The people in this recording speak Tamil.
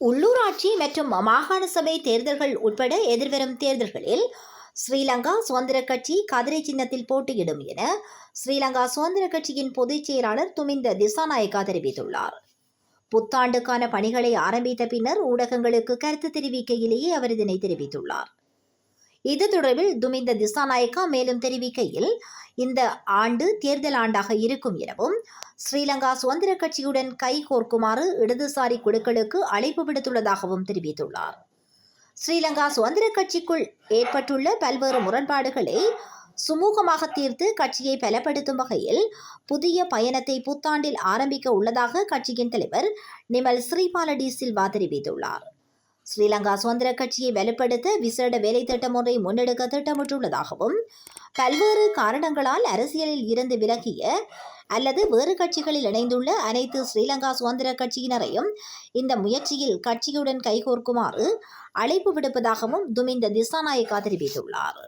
உள்ளூராட்சி மற்றும் மாகாண சபை தேர்தல்கள் உட்பட எதிர்வரும் தேர்தல்களில் ஸ்ரீலங்கா சுதந்திர கட்சி கதிரை சின்னத்தில் போட்டியிடும் என ஸ்ரீலங்கா சுதந்திர கட்சியின் பொதுச் செயலாளர் துமிந்த திசாநாயக்கா தெரிவித்துள்ளார். புத்தாண்டுக்கான பணிகளை ஆரம்பித்த பின்னர் ஊடகங்களுக்கு கருத்து தெரிவிக்கையிலேயே அவர் இதனை தெரிவித்துள்ளார். இது தொடர்பில் துமிந்த திசாநாயக்கா மேலும் தெரிவிக்கையில் இந்த ஆண்டு தேர்தல் ஆண்டாக இருக்கும் எனவும் ஸ்ரீலங்கா சுதந்திர கட்சியுடன் கைகோர்க்குமாறு இடதுசாரி குழுக்களுக்கு அழைப்பு விடுத்துள்ளதாகவும் தெரிவித்துள்ளார். ஸ்ரீலங்கா சுதந்திர கட்சிக்குள் ஏற்பட்டுள்ள பல்வேறு முரண்பாடுகளை சுமூகமாக தீர்த்து கட்சியை பலப்படுத்தும் வகையில் புதிய பயணத்தை புத்தாண்டில் ஆரம்பிக்க உள்ளதாக கட்சியின் தலைவர் நிமல் ஸ்ரீபாலடி சில்வா தெரிவித்துள்ளார். ஸ்ரீலங்கா சுதந்திர கட்சியை வலுப்படுத்த விசேட வேலை திட்டம் ஒன்றை முன்னெடுக்க திட்டமிட்டுள்ளதாகவும் பல்வேறு காரணங்களால் அரசியலில் இருந்து விலகிய அல்லது வேறு கட்சிகளில் இணைந்துள்ள அனைத்து ஸ்ரீலங்கா சுதந்திர கட்சியினரையும் இந்த முயற்சியில் கட்சியுடன் கைகோர்க்குமாறு அழைப்பு விடுப்பதாகவும் துமிந்த திசாநாயக்கா தெரிவித்துள்ளார்.